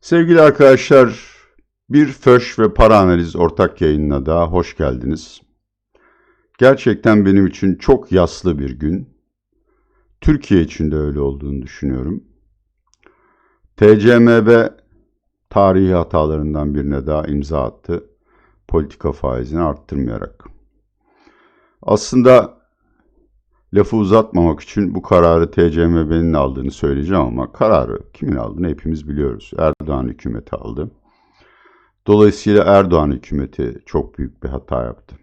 Sevgili arkadaşlar, bir Föş ve Para Analiz ortak yayınına daha hoş geldiniz. Gerçekten benim için çok yaslı bir gün. Türkiye için de öyle olduğunu düşünüyorum. TCMB tarihi hatalarından birine daha imza attı. Politika faizini arttırmayarak. Aslında lafı uzatmamak için bu kararı TCMB'nin aldığını söyleyeceğim ama kararı kimin aldığını hepimiz biliyoruz. Erdoğan hükümeti aldı. Dolayısıyla Erdoğan hükümeti çok büyük bir hata yaptı.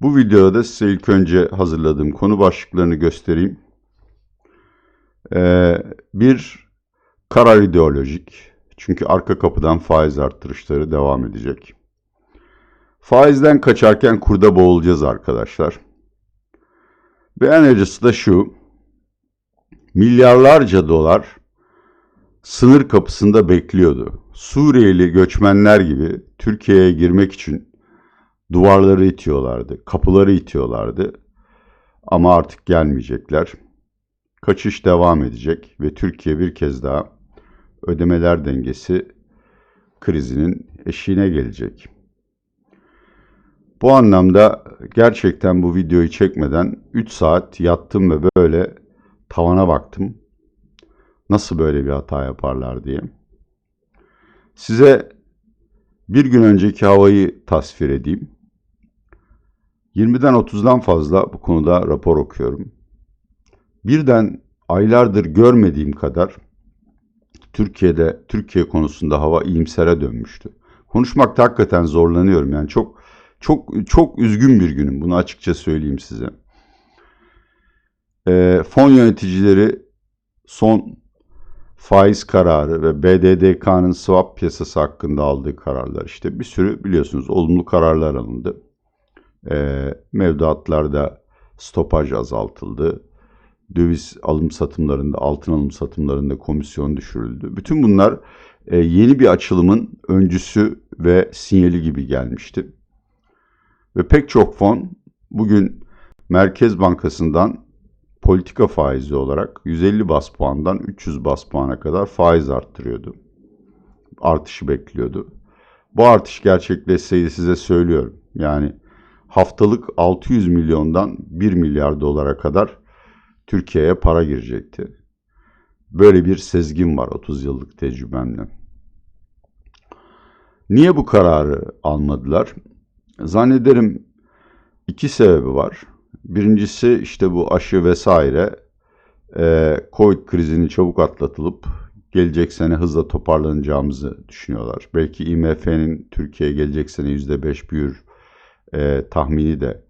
Bu videoda da size ilk önce hazırladığım konu başlıklarını göstereyim. Ee, bir karar ideolojik. Çünkü arka kapıdan faiz arttırışları devam edecek. Faizden kaçarken kurda boğulacağız arkadaşlar. Ve en acısı da şu. Milyarlarca dolar sınır kapısında bekliyordu. Suriyeli göçmenler gibi Türkiye'ye girmek için duvarları itiyorlardı, kapıları itiyorlardı. Ama artık gelmeyecekler. Kaçış devam edecek ve Türkiye bir kez daha ödemeler dengesi krizinin eşiğine gelecek. Bu anlamda gerçekten bu videoyu çekmeden 3 saat yattım ve böyle tavana baktım. Nasıl böyle bir hata yaparlar diye. Size bir gün önceki havayı tasvir edeyim. 20'den 30'dan fazla bu konuda rapor okuyorum. Birden aylardır görmediğim kadar Türkiye'de Türkiye konusunda hava iyimsere dönmüştü. Konuşmakta hakikaten zorlanıyorum. Yani çok çok çok üzgün bir günüm. Bunu açıkça söyleyeyim size. E, fon yöneticileri son faiz kararı ve BDDK'nın swap piyasası hakkında aldığı kararlar işte bir sürü biliyorsunuz olumlu kararlar alındı. E, mevduatlarda stopaj azaltıldı. Döviz alım satımlarında, altın alım satımlarında komisyon düşürüldü. Bütün bunlar e, yeni bir açılımın öncüsü ve sinyali gibi gelmişti. Ve pek çok fon bugün Merkez Bankası'ndan politika faizi olarak 150 bas puandan 300 bas puana kadar faiz arttırıyordu. Artışı bekliyordu. Bu artış gerçekleşseydi size söylüyorum. Yani haftalık 600 milyondan 1 milyar dolara kadar Türkiye'ye para girecekti. Böyle bir sezgin var 30 yıllık tecrübemle. Niye bu kararı almadılar? Zannederim iki sebebi var. Birincisi işte bu aşı vesaire e, Covid krizini çabuk atlatılıp gelecek sene hızla toparlanacağımızı düşünüyorlar. Belki IMF'nin Türkiye'ye gelecek sene %5 büyür e, tahmini de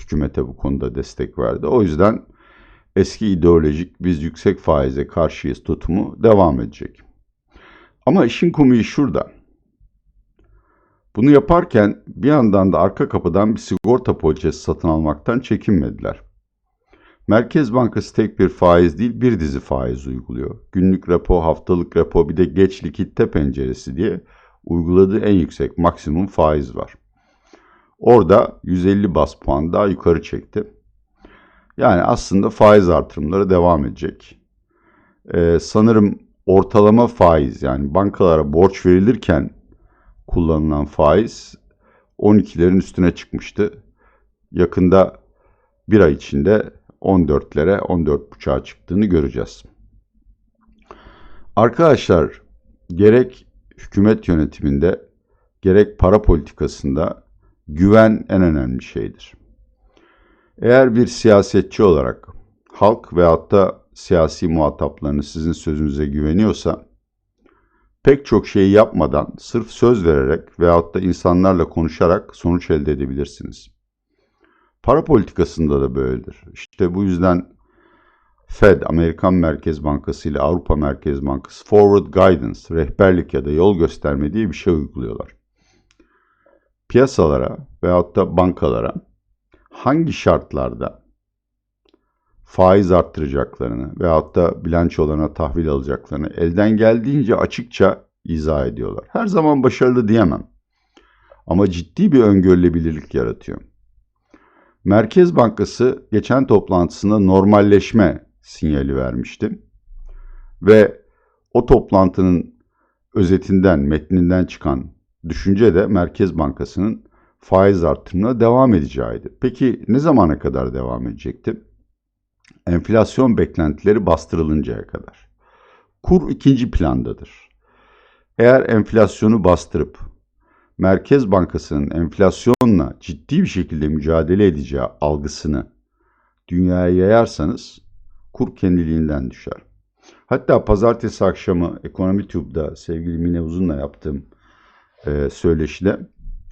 hükümete bu konuda destek verdi. O yüzden eski ideolojik biz yüksek faize karşıyız tutumu devam edecek. Ama işin komiği şurada. Bunu yaparken bir yandan da arka kapıdan bir sigorta poliçesi satın almaktan çekinmediler. Merkez Bankası tek bir faiz değil bir dizi faiz uyguluyor. Günlük repo, haftalık repo bir de geç likitte penceresi diye uyguladığı en yüksek maksimum faiz var. Orada 150 bas puan daha yukarı çekti. Yani aslında faiz artırımları devam edecek. Ee, sanırım ortalama faiz yani bankalara borç verilirken kullanılan faiz 12'lerin üstüne çıkmıştı. Yakında bir ay içinde 14'lere 14.5'a çıktığını göreceğiz. Arkadaşlar gerek hükümet yönetiminde gerek para politikasında güven en önemli şeydir. Eğer bir siyasetçi olarak halk veyahut da siyasi muhataplarını sizin sözünüze güveniyorsa pek çok şeyi yapmadan sırf söz vererek veyahut da insanlarla konuşarak sonuç elde edebilirsiniz. Para politikasında da böyledir. İşte bu yüzden Fed, Amerikan Merkez Bankası ile Avrupa Merkez Bankası Forward Guidance, rehberlik ya da yol gösterme diye bir şey uyguluyorlar. Piyasalara veyahut da bankalara hangi şartlarda faiz arttıracaklarını veyahut da bilançolarına tahvil alacaklarını elden geldiğince açıkça izah ediyorlar. Her zaman başarılı diyemem. Ama ciddi bir öngörülebilirlik yaratıyor. Merkez Bankası geçen toplantısında normalleşme sinyali vermişti. Ve o toplantının özetinden, metninden çıkan düşünce de Merkez Bankası'nın faiz artırımına devam edeceğiydi. Peki ne zamana kadar devam edecekti? Enflasyon beklentileri bastırılıncaya kadar. Kur ikinci plandadır. Eğer enflasyonu bastırıp Merkez Bankası'nın enflasyonla ciddi bir şekilde mücadele edeceği algısını dünyaya yayarsanız kur kendiliğinden düşer. Hatta pazartesi akşamı Ekonomi Tube'da sevgili Mine Uzun'la yaptığım e, söyleşide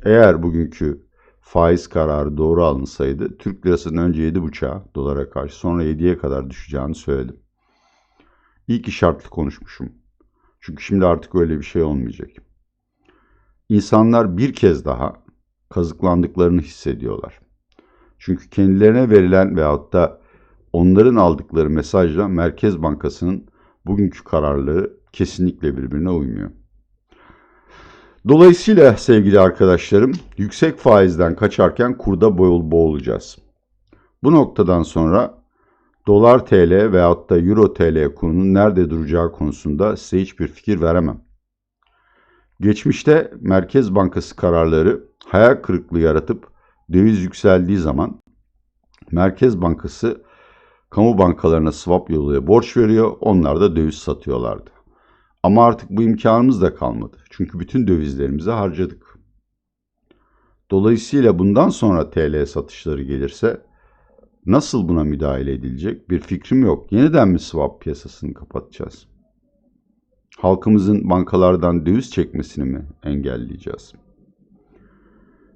eğer bugünkü faiz kararı doğru alınsaydı Türk lirasının önce 7,5'a dolara karşı sonra 7'ye kadar düşeceğini söyledim. İyi ki şartlı konuşmuşum. Çünkü şimdi artık öyle bir şey olmayacak. İnsanlar bir kez daha kazıklandıklarını hissediyorlar. Çünkü kendilerine verilen veyahut da onların aldıkları mesajla Merkez Bankası'nın bugünkü kararları kesinlikle birbirine uymuyor. Dolayısıyla sevgili arkadaşlarım yüksek faizden kaçarken kurda boyul boğulacağız. Bu noktadan sonra dolar TL veyahut da euro TL kurunun nerede duracağı konusunda size hiçbir fikir veremem. Geçmişte Merkez Bankası kararları hayal kırıklığı yaratıp döviz yükseldiği zaman Merkez Bankası kamu bankalarına swap yoluyla borç veriyor, onlar da döviz satıyorlardı. Ama artık bu imkanımız da kalmadı. Çünkü bütün dövizlerimizi harcadık. Dolayısıyla bundan sonra TL satışları gelirse nasıl buna müdahale edilecek bir fikrim yok. Yeniden mi swap piyasasını kapatacağız? Halkımızın bankalardan döviz çekmesini mi engelleyeceğiz?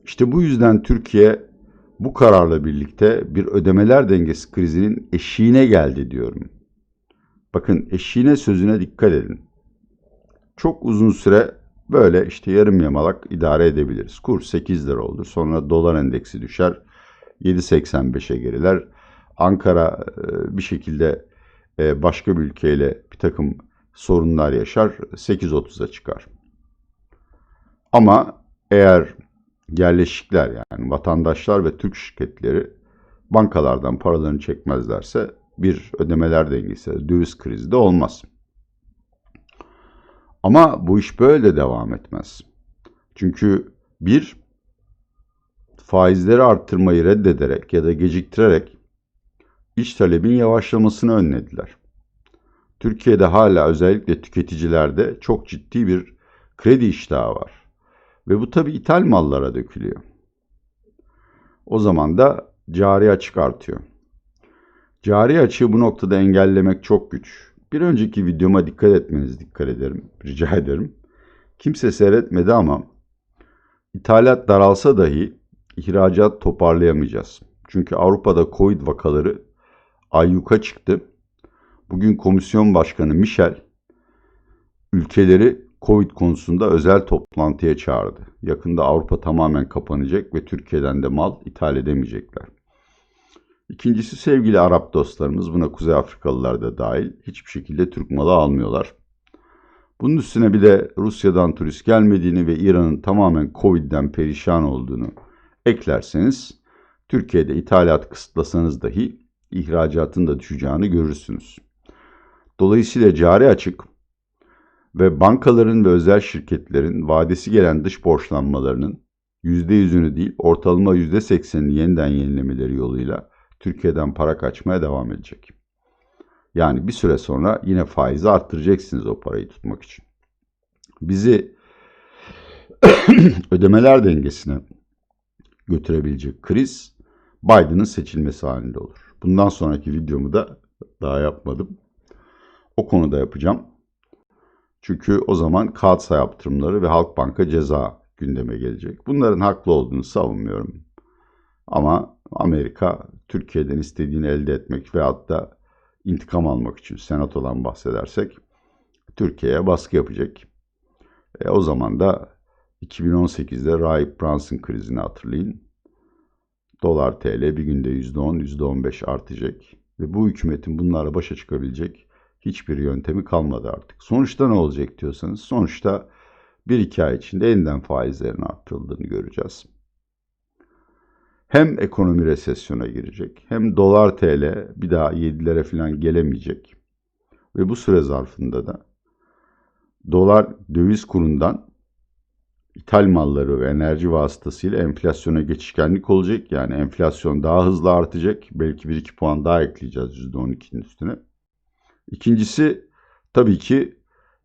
İşte bu yüzden Türkiye bu kararla birlikte bir ödemeler dengesi krizinin eşiğine geldi diyorum. Bakın eşiğine sözüne dikkat edin. Çok uzun süre böyle işte yarım yamalak idare edebiliriz. Kur 8 lira olur. Sonra dolar endeksi düşer. 7.85'e geriler. Ankara e, bir şekilde e, başka bir ülkeyle bir takım sorunlar yaşar. 8.30'a çıkar. Ama eğer yerleşikler yani vatandaşlar ve Türk şirketleri bankalardan paralarını çekmezlerse bir ödemeler dengesi, döviz krizi de olmaz. Ama bu iş böyle devam etmez. Çünkü bir, faizleri arttırmayı reddederek ya da geciktirerek iç talebin yavaşlamasını önlediler. Türkiye'de hala özellikle tüketicilerde çok ciddi bir kredi iştahı var. Ve bu tabi ithal mallara dökülüyor. O zaman da cari açık artıyor. Cari açığı bu noktada engellemek çok güç. Bir önceki videoma dikkat etmenizi dikkat ederim, rica ederim. Kimse seyretmedi ama ithalat daralsa dahi ihracat toparlayamayacağız. Çünkü Avrupa'da Covid vakaları ayyuka çıktı. Bugün komisyon başkanı Michel ülkeleri Covid konusunda özel toplantıya çağırdı. Yakında Avrupa tamamen kapanacak ve Türkiye'den de mal ithal edemeyecekler. İkincisi sevgili Arap dostlarımız, buna Kuzey Afrikalılar da dahil hiçbir şekilde Türk malı almıyorlar. Bunun üstüne bir de Rusya'dan turist gelmediğini ve İran'ın tamamen Covid'den perişan olduğunu eklerseniz Türkiye'de ithalat kısıtlasanız dahi ihracatın da düşeceğini görürsünüz. Dolayısıyla cari açık ve bankaların ve özel şirketlerin vadesi gelen dış borçlanmalarının %100'ünü değil ortalama %80'ini yeniden yenilemeleri yoluyla Türkiye'den para kaçmaya devam edecek. Yani bir süre sonra yine faizi arttıracaksınız o parayı tutmak için. Bizi ödemeler dengesine götürebilecek kriz Biden'ın seçilmesi halinde olur. Bundan sonraki videomu da daha yapmadım. O konuda yapacağım. Çünkü o kağıt kağıtsa yaptırımları ve Halkbanka ceza gündeme gelecek. Bunların haklı olduğunu savunmuyorum. Ama Amerika Türkiye'den istediğini elde etmek veyahut da intikam almak için senatodan bahsedersek Türkiye'ye baskı yapacak. E, o zaman da 2018'de Rahip Brunson krizini hatırlayın. Dolar TL bir günde %10, %15 artacak. Ve bu hükümetin bunlarla başa çıkabilecek hiçbir yöntemi kalmadı artık. Sonuçta ne olacak diyorsanız sonuçta bir iki ay içinde yeniden faizlerin arttırıldığını göreceğiz. Hem ekonomi resesyona girecek hem dolar TL bir daha 7'lere falan gelemeyecek. Ve bu süre zarfında da dolar döviz kurundan ithal malları ve enerji vasıtasıyla enflasyona geçişkenlik olacak. Yani enflasyon daha hızlı artacak. Belki 1-2 puan daha ekleyeceğiz %12'nin üstüne. İkincisi tabii ki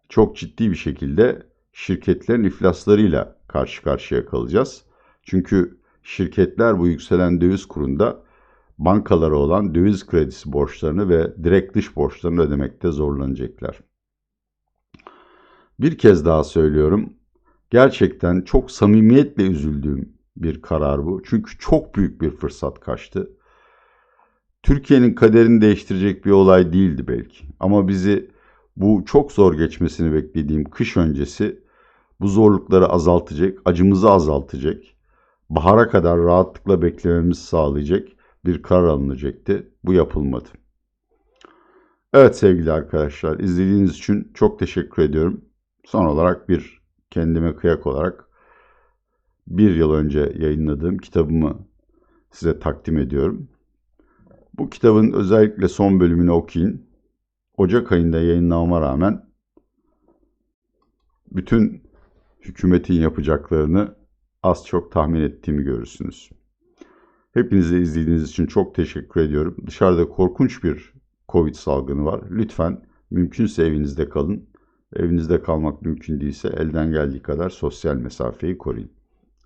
çok ciddi bir şekilde şirketlerin iflaslarıyla karşı karşıya kalacağız. Çünkü şirketler bu yükselen döviz kurunda bankalara olan döviz kredisi borçlarını ve direkt dış borçlarını ödemekte zorlanacaklar. Bir kez daha söylüyorum. Gerçekten çok samimiyetle üzüldüğüm bir karar bu. Çünkü çok büyük bir fırsat kaçtı. Türkiye'nin kaderini değiştirecek bir olay değildi belki. Ama bizi bu çok zor geçmesini beklediğim kış öncesi bu zorlukları azaltacak, acımızı azaltacak, bahara kadar rahatlıkla beklememizi sağlayacak bir karar alınacaktı. Bu yapılmadı. Evet sevgili arkadaşlar, izlediğiniz için çok teşekkür ediyorum. Son olarak bir kendime kıyak olarak bir yıl önce yayınladığım kitabımı size takdim ediyorum. Bu kitabın özellikle son bölümünü okuyun. Ocak ayında yayınlamama rağmen bütün hükümetin yapacaklarını az çok tahmin ettiğimi görürsünüz. Hepinize izlediğiniz için çok teşekkür ediyorum. Dışarıda korkunç bir Covid salgını var. Lütfen mümkünse evinizde kalın. Evinizde kalmak mümkün değilse elden geldiği kadar sosyal mesafeyi koruyun.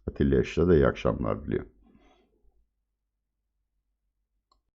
Atilla Yaşar'a da iyi akşamlar diliyorum.